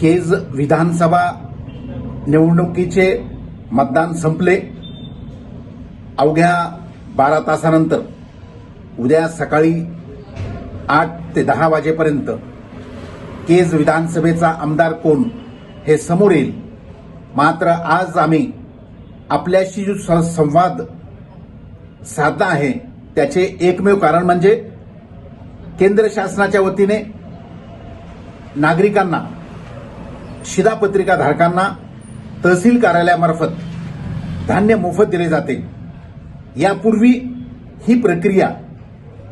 केज विधानसभा निवडणुकीचे मतदान संपले. अवघ्या बारा तासानंतर उद्या सकाळी आठ ते दहा वाजेपर्यंत केज विधानसभेचा आमदार कोण हे समोर येईल. मात्र आज आम्ही आपल्याशी जो स- संवाद साधला आहे त्याचे एकमेव कारण म्हणजे केंद्र शासनाच्या वतीने नागरिकांना शिधापत्रिका धारकांना तहसील कार्यालयामार्फत धान्य मोफत दिले जाते. यापूर्वी ही प्रक्रिया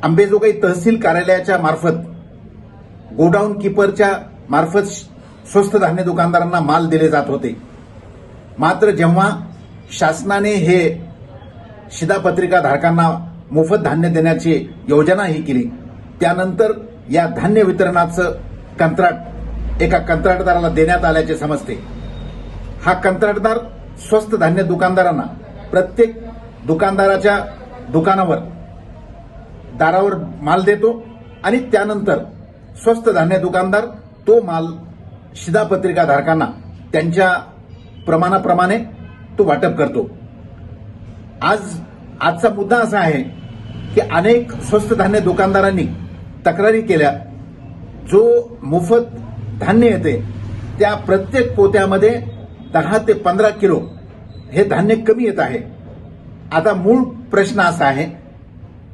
अंबेजोगाई तहसील कार्यालयाच्या मार्फत गोडाऊन किपरच्या मार्फत स्वस्त धान्य दुकानदारांना माल दिले जात होते. मात्र जेव्हा शासनाने हे शिधापत्रिका धारकांना मोफत धान्य देण्याची योजना ही केली त्यानंतर या धान्य वितरणाचं कंत्राट एका कंत्राटदाराला देण्यात आल्याचे समजते. हा कंत्राटदार स्वस्त धान्य दुकानदारांना प्रत्येक दुकानदाराच्या दुकानावर दारावर माल देतो आणि त्यानंतर स्वस्त धान्य दुकानदार तो माल शिधापत्रिका धारकांना त्यांच्या प्रमाणाप्रमाणे तो वाटप करतो. आज आजचा मुद्दा असा आहे की अनेक स्वस्त धान्य दुकानदारांनी तक्रारी केल्या. जो मोफत धान्य येते. त्या प्रत्येक पोत्यामध्ये दहा ते पंधरा किलो हे धान्य कमी येत आहे. आता मूळ प्रश्न असा आहे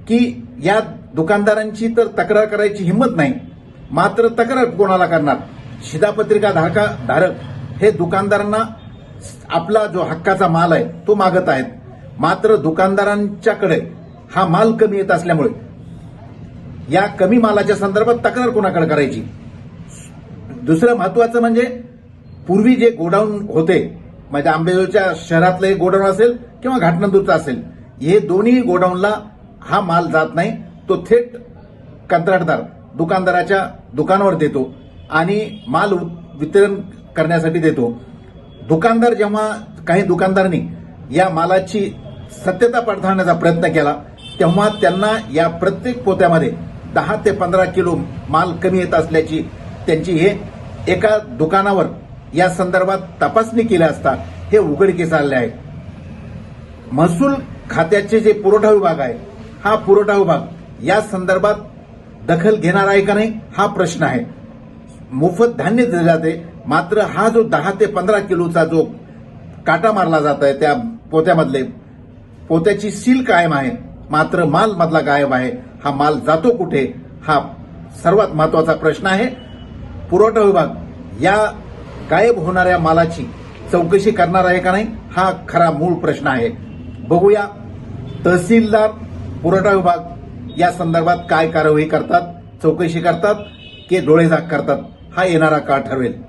की या दुकानदारांची तर तक्रार करायची हिंमत नाही. मात्र तक्रार कोणाला करणार? शिधापत्रिका धारका धारक हे दुकानदारांना आपला जो हक्काचा माल आहे तो मागत आहेत. मात्र दुकानदारांच्याकडे हा माल कमी येत असल्यामुळे या कमी मालाच्या संदर्भात तक्रार कोणाकडे करायची? दुसरं महत्वाचं म्हणजे पूर्वी जे गोडाऊन होते म्हणजे आंबेजोच्या शहरातलं एक गोडाऊन असेल किंवा घाटनंदूरचं असेल हे दोन्ही गोडाऊनला हा माल जात नाही. तो थेट कंत्राटदार दुकानदाराच्या दुकानावर देतो आणि माल वितरण करण्यासाठी देतो. दुकानदार जेव्हा काही दुकानदारांनी या मालाची सत्यता पडताळण्याचा प्रयत्न केला तेव्हा त्यांना या प्रत्येक पोत्यामध्ये दहा ते पंधरा किलो माल कमी येत असल्याची त्यांची हे एका दुकानावर या संदर्भात तपासणी केली असता हे उघडकीस आले आहे महसूल खात्याचे जे पुरवठा विभाग आहे हा पुरवठा विभाग या संदर्भात दखल घेणार आहे का नाही हा प्रश्न आहे. मोफत धान्य दिले जाते मात्र हा जो दहा ते पंधरा किलोचा जो काटा मारला जात आहे त्या पोत्यामधले पोत्याची सील कायम आहे मात्र माल मधला गायब आहे हा माल जातो कुठे हा सर्वात महत्त्वाचा प्रश्न आहे. पुरवठा विभाग या गायब होणाऱ्या मालाची चौकशी करणार आहे का नाही हा खरा मूळ प्रश्न आहे. बघूया तहसीलदार पुरवठा विभाग या संदर्भात काय कारवाई करतात चौकशी करतात की डोळेझाक करतात हा येणारा काळ ठरवेल.